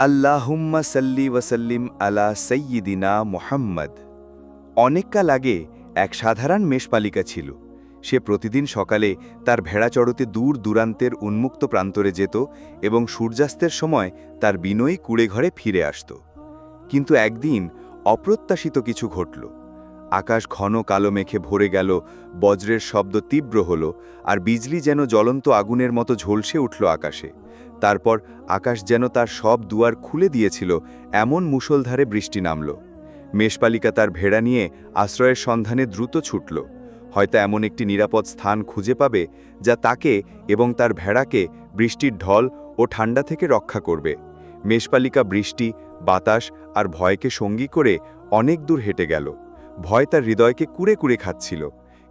আল্লাহুম্মা সাল্লি ওয়াসাল্লিম আলা সৈয়িদিনা মুহাম্মদ। অনেককাল আগে এক সাধারণ মেষপালিকা ছিল। সে প্রতিদিন সকালে তার ভেড়া চড়তে দূর দূরান্তের উন্মুক্ত প্রান্তরে যেত এবং সূর্যাস্তের সময় তার বিনয়ী কুড়ে ঘরে ফিরে আসত। কিন্তু একদিন অপ্রত্যাশিত কিছু ঘটল। আকাশ ঘন কালো মেঘে ভরে গেল, বজ্রের শব্দ তীব্র হল, আর বিজলি যেন জ্বলন্ত আগুনের মতো ঝলসে উঠল আকাশে। তারপর আকাশ যেন তার সব দুয়ার খুলে দিয়েছিল, এমন মুষলধারে বৃষ্টি নামল। মেষপালিকা তার ভেড়া নিয়ে আশ্রয়ের সন্ধানে দ্রুত ছুটল। হয়তো এমন একটি নিরাপদ স্থান খুঁজে পাবে, যা তাকে এবং তার ভেড়াকে বৃষ্টির ঢল ও ঠান্ডা থেকে রক্ষা করবে। মেষপালিকা বৃষ্টি, বাতাস আর ভয়কে সঙ্গী করে অনেক দূর হেঁটে গেল। ভয় তার হৃদয়কে কুড়ে কুড়ে খাচ্ছিল,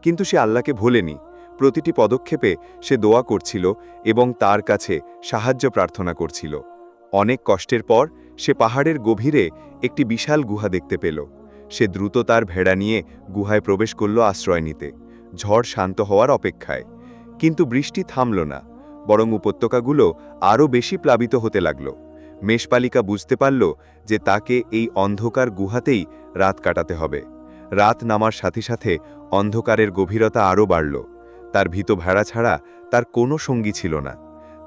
কিন্তু সে আল্লাহকে ভোলেনি। প্রতিটি পদক্ষেপে সে দোয়া করছিল এবং তার কাছে সাহায্য প্রার্থনা করছিল। অনেক কষ্টের পর সে পাহাড়ের গভীরে একটি বিশাল গুহা দেখতে পেল। সে দ্রুত তার ভেড়া নিয়ে গুহায় প্রবেশ করল আশ্রয় নিতে। ঝড় শান্ত হওয়ার অপেক্ষায়। কিন্তু বৃষ্টি থামল না, বরং উপত্যকাগুলো আরও বেশি প্লাবিত হতে লাগল। মেষপালিকা বুঝতে পারল যে তাকে এই অন্ধকার গুহাতেই রাত কাটাতে হবে। রাত নামার সাথে সাথে অন্ধকারের গভীরতা আরও বাড়ল। তার ভীত ভেড়া ছাড়া তার কোনো সঙ্গী ছিল না।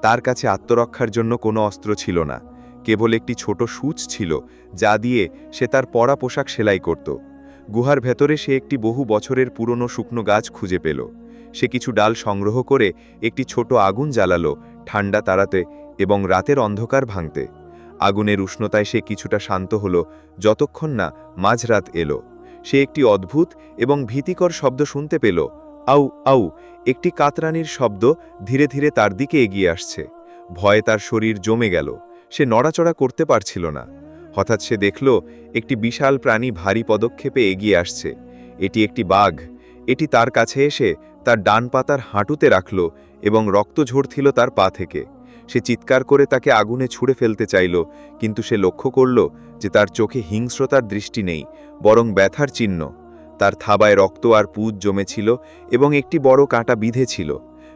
তার কাছে আত্মরক্ষার জন্য কোনো অস্ত্র ছিল না। কেবল একটি ছোট সূচ ছিল, যা দিয়ে সে তার পরা পোশাক সেলাই করত। গুহার ভেতরে সে একটি বহু বছরের পুরনো শুকনো গাছ খুঁজে পেল। সে কিছু ডাল সংগ্রহ করে একটি ছোট আগুন জ্বালালো ঠান্ডা তাড়াতে এবং রাতের অন্ধকার ভাঙতে। আগুনের উষ্ণতায় সে কিছুটা শান্ত হল, যতক্ষণ না মাঝরাত এলো। সে একটি অদ্ভুত এবং ভীতিকর শব্দ শুনতে পেল আউ আউ, একটি কাতরানির শব্দ ধীরে ধীরে তার দিকে এগিয়ে আসছে। ভয়ে তার শরীর জমে গেল। সে নড়াচড়া করতে পারছিল না। হঠাৎ সে দেখল, একটি বিশাল প্রাণী ভারী পদক্ষেপে এগিয়ে আসছে। এটি একটি বাঘ। এটি তার কাছে এসে তার ডান পাতার হাঁটুতে রাখল এবং রক্ত ঝরছিল তার পা থেকে। সে চিৎকার করে তাকে আগুনে ছুঁড়ে ফেলতে চাইল, কিন্তু সে লক্ষ্য করল যে তার চোখে হিংস্রতার দৃষ্টি নেই, বরং ব্যথার চিহ্ন। তার থাবায় রক্ত আর পুজ জমেছিল এবং একটি বড় কাঁটা বিঁধে ছিল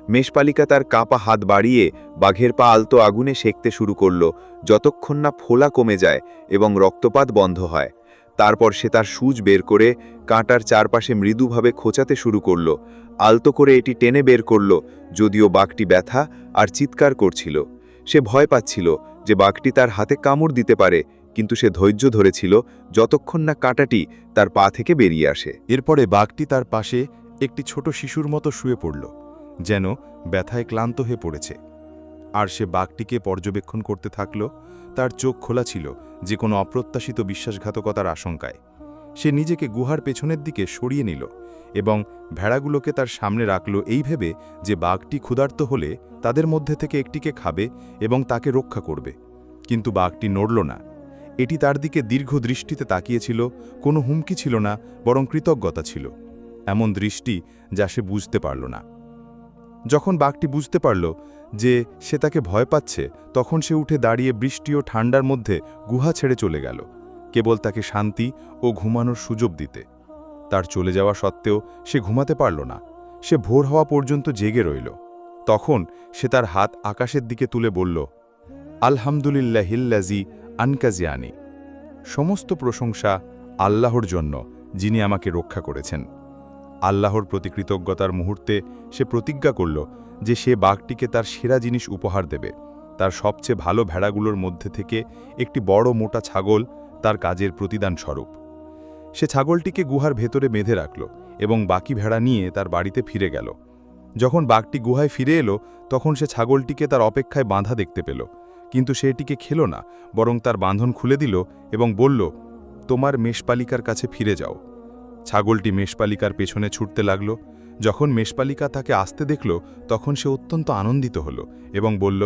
মেষপালিকা তার কাঁপা হাত বাড়িয়ে বাঘের পা আলতো আগুনে সেঁকতে শুরু করল, যতক্ষণ না ফোলা কমে যায় এবং রক্তপাত বন্ধ হয়। তারপর সে তার সুচ বের করে কাঁটার চারপাশে মৃদুভাবে খোঁচাতে শুরু করল। আলতো করে এটি টেনে বের করল, যদিও বাঘটি ব্যথা আর চিৎকার করছিল। সে ভয় পাচ্ছিল যে বাঘটি তার হাতে কামড় দিতে পারে, কিন্তু সে ধৈর্য ধরেছিল যতক্ষণ না কাঁটাটি তার পা থেকে বেরিয়ে আসে। এরপরে বাঘটি তার পাশে একটি ছোট শিশুর মতো শুয়ে পড়ল, যেন ব্যথায় ক্লান্ত হয়ে পড়েছে। আর সে বাঘটিকে পর্যবেক্ষণ করতে থাকল, তার চোখ খোলা ছিল যে কোনো অপ্রত্যাশিত বিশ্বাসঘাতকতার আশঙ্কায়। সে নিজেকে গুহার পেছনের দিকে সরিয়ে নিল এবং ভেড়াগুলোকে তার সামনে রাখল এই ভেবে যে বাঘটি ক্ষুধার্ত হলে তাদের মধ্যে থেকে একটিকে খাবে এবং তাকে রক্ষা করবে। কিন্তু বাঘটি নড়ল না। এটি তার দিকে দীর্ঘ দৃষ্টিতে তাকিয়েছিল, কোনো হুমকি ছিল না, বরং কৃতজ্ঞতা ছিল। এমন দৃষ্টি যা সে বুঝতে পারল না। যখন বাঘটি বুঝতে পারল যে সে তাকে ভয় পাচ্ছে, তখন সে উঠে দাঁড়িয়ে বৃষ্টি ও ঠান্ডার মধ্যে গুহা ছেড়ে চলে গেল। কেবল তাকে শান্তি ও ঘুমানোর সুযোগ দিতে। তার চলে যাওয়া সত্ত্বেও সে ঘুমাতে পারল না। সে ভোর হওয়া পর্যন্ত জেগে রইল। তখন সে তার হাত আকাশের দিকে তুলে বলল আলহামদুলিল্লাহিল্লাজি আনকাজিয়ানি। সমস্ত প্রশংসা আল্লাহর জন্য, যিনি আমাকে রক্ষা করেছেন। আল্লাহর প্রতি কৃতজ্ঞতার মুহূর্তে সে প্রতিজ্ঞা করল যে সে বাঘটিকে তার সেরা জিনিস উপহার দেবে। তার সবচেয়ে ভালো ভেড়াগুলোর মধ্যে থেকে একটি বড় মোটা ছাগল তার কাজের প্রতিদান স্বরূপ। সে ছাগলটিকে গুহার ভেতরে বেঁধে রাখল এবং বাকি ভেড়া নিয়ে তার বাড়িতে ফিরে গেল। যখন বাঘটি গুহায় ফিরে এলো, তখন সে ছাগলটিকে তার অপেক্ষায় বাঁধা দেখতে পেল। কিন্তু সে এটিকে খেল না, বরং তার বাঁধন খুলে দিল এবং বলল, তোমার মেষপালিকার কাছে ফিরে যাও। ছাগলটি মেষপালিকার পেছনে ছুটতে লাগল। যখন মেষপালিকা তাকে আসতে দেখল, তখন সে অত্যন্ত আনন্দিত হল এবং বলল,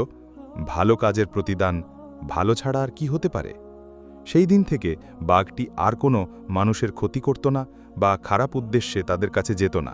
ভালো কাজের প্রতিদান, ভালো ছাড়া আর কি হতে পারে? সেই দিন থেকে বাঘটি আর কোনো মানুষের ক্ষতি করত না বা খারাপ উদ্দেশ্যে তাদের কাছে যেত না।